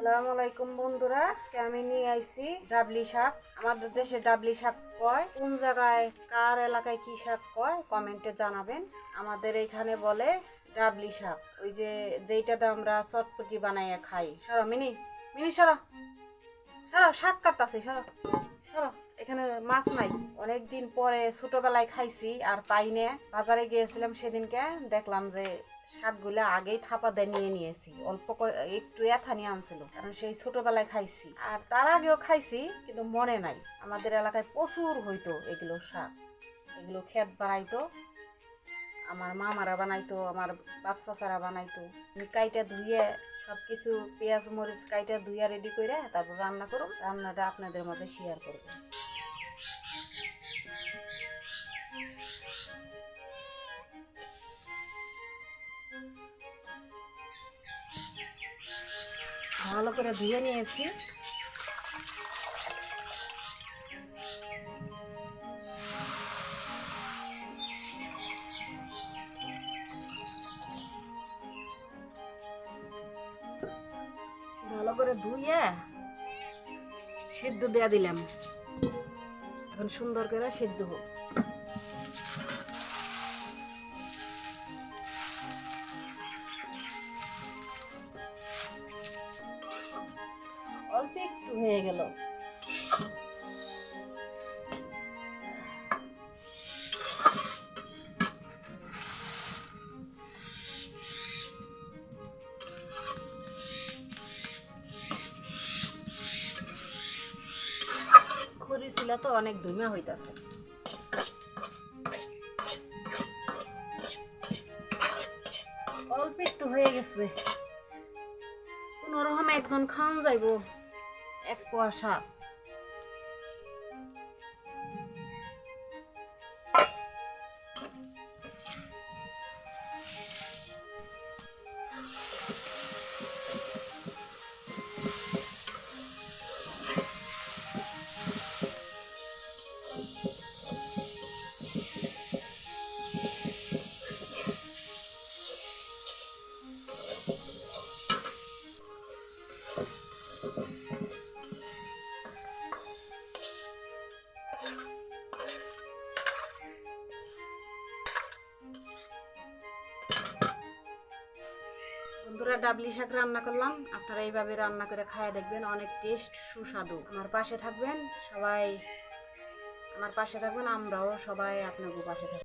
আসসালামু আলাইকুম বন্ধুরা, আজকে আমি নিয়ে আইছি ডাবলি শাক। আমাদের দেশে ডাবলি শাক কয়, কোন জায়গায়, কার এলাকায় কি শাক কয় কমেন্টে জানাবেন। আমাদের এইখানে বলে ডাবলি শাক, ওই যে যেইটাতে আমরা চটপটি বানাইয়া খাই। সরো, মিনি মিনি সরো। সরো, শাক কাটতাছি, সরো সরো। এখানে মাছ নাই। অনেক দিন পরে ছোটবেলায় খাইছি আর পাই বাজারে গিয়েছিলাম সেদিনকে। দেখলাম যে শাকগুলো আগেই থাপা দিয়ে নিয়ে নিয়েছি। অল্প একটু এথা নিয়ে আনছিল, কারণ সেই ছোটবেলায় খাইছি। আর তার আগেও খাইছি, কিন্তু মনে নাই। আমাদের এলাকায় প্রচুর হইতো এগুলো শাক। এগুলো ক্ষেত বানাইতো, আমার মামারা বানাইতো, আমার বাপ চাচারা বানাইতো। আমি কাইটা ধুয়ে সব কিছু পেঁয়াজ, মরিচ কাইটা ধুয়ে রেডি করে তারপর রান্না করুন রান্নাটা আপনাদের মধ্যে শেয়ার করব। ভালো করে ধুয়ে নিয়েছি। ভালো করে ধুয়ে সিদ্ধ দেয়া দিলাম। এখন সুন্দর করে সিদ্ধ হোক অল্প একটু হয়ে গেল। ছিল তো অনেক ধুমা হইতাছে। অল্প একটু হয়ে গেছে। কোনোরকম একজন খান যাইব, এক পোয়া শাক। বন্ধুরা, ডাবলি শাক রান্না করলাম। আপনারা এইভাবে রান্না করে খায় দেখবেন, অনেক টেস্ট সুস্বাদু। আমার পাশে থাকবেন সবাই। আমার পাশে থাকবেন, আমরাও সবাই আপনাকে পাশে থাকব।